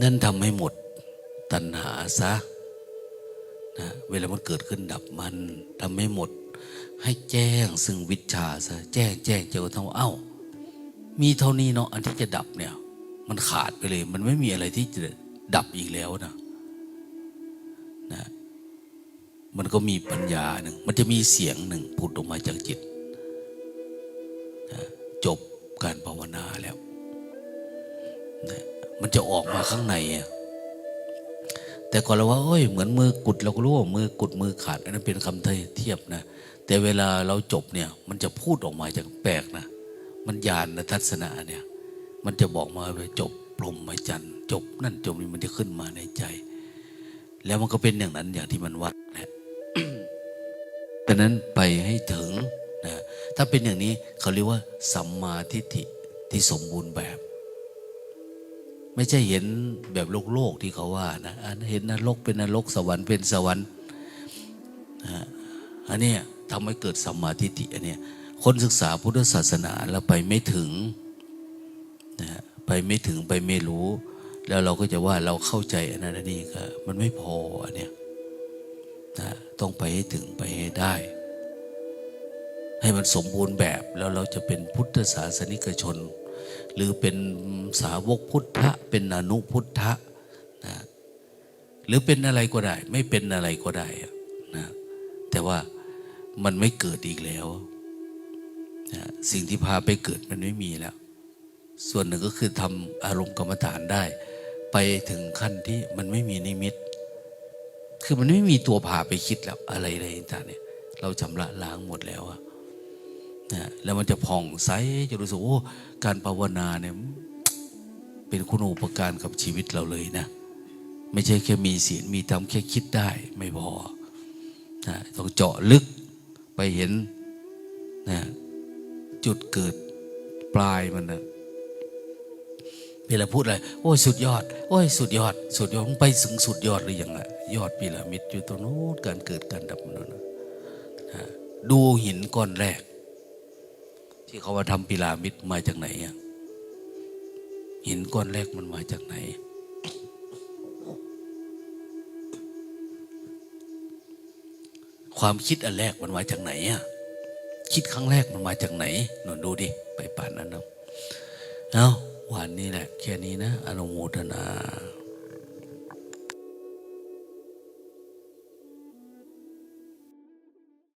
นั่นทำให้หมดตัณหาซะนะเวลามันเกิดขึ้นดับมันทำให้หมด ให้แจ้งซึ่งวิชาซะแจ้งแจ้งเจ้าเท่าเอ้า มีเท่านี้เนาะอันที่จะดับเนี่ย มันขาดไปเลย มันไม่มีอะไรที่จะดับอีกแล้วนะนะ มันก็มีปัญญาหนึ่ง มันจะมีเสียงหนึ่งผุดออกมาจากจิตนะจบการภาวนาแล้วนะ มันจะออกมาข้างในอะแต่ก่อนเราว่าเอ้ยเหมือนมือกุดเราก็รู้ว่ามือกุดมือขาดอันนั้นเป็นคำเทียบนะ แต่เวลาเราจบเนี่ย มันจะพูดออกมาจากแปลกนะ มันญาณทัศนะเนี่ย มันจะบอกมาว่าจบพรหมจรรย์จบ นั่นจบนี่มันจะขึ้นมาในใจ แล้วมันก็เป็นอย่างนั้นอย่างที่มันวัดแหละดังนั้นไปให้ถึงนะถ้าเป็นอย่างนี้เขาเรียกว่าสัมมาทิฏฐิที่สมบูรณ์แบบ ไม่ใช่เห็นแบบโลกโลกที่เขาว่านะนเห็นนรกเป็นนรกสวรรค์เป็นสวรรค์อันนี้ทำให้เกิดสัมมาทิฏฐิอันนี้คนศึกษาพุทธศาสนาแล้วไปไม่ถึงนะฮะไปไม่ถึงไปไม่รู้ แล้วเราก็จะว่าเราเข้าใจอันนั้นอันนี้ก็มันไม่พออันเนี้ยนะต้องไปให้ถึงไปให้ได้ ให้มันสมบูรณ์แบบแล้วเราจะเป็นพุทธศาสนิกชน หรือเป็นสาวกพุทธะ เป็นอนุพุทธะนะหรือเป็นอะไรก็ได้ ไม่เป็นอะไรก็ได้นะแต่ว่ามันไม่เกิดอีกแล้วนะสิ่งที่พาไปเกิดมันไม่มีแล้ว ส่วนหนึ่งก็คือทำอารมณ์กรรมฐานได้ ไปถึงขั้นที่มันไม่มีนิมิต คือมันไม่มีตัวพาไปคิดแล้วอะไรอะไรต่างเนี่ย เราชำระล้างหมดแล้วอะ นะแล้วมันจะผ่องใสจะรู้สึกโอ้การภาวนาเนี่ยเป็นคุณูปการกับชีวิตเราเลยนะ ไม่ใช่แค่มีศีลมีธรรมแค่คิดได้ไม่พอนะต้องเจาะลึกไปเห็นนะจุดเกิดปลายมันนะเวลาพูดอะไรโอ้ยสุดยอด โอ้ยสุดยอด สุดยอดมึงไปถึงสุดยอดหรือยังอะยอดพีระมิดอยู่ตรงนู้นการเกิดการดับมันนนะดูหินก้อนแรก ที่เขาว่าทำพีระมิดมาจากไหนหินก้อนแรกมันมาจากไหน ความคิดอันแรกมันมาจากไหนอะคิดครั้งแรกมันมาจากไหนหนูดูดิ ไปป่านนั้นเนาะเอาวันนี้แหละ แค่นี้นะ อนุโมทนา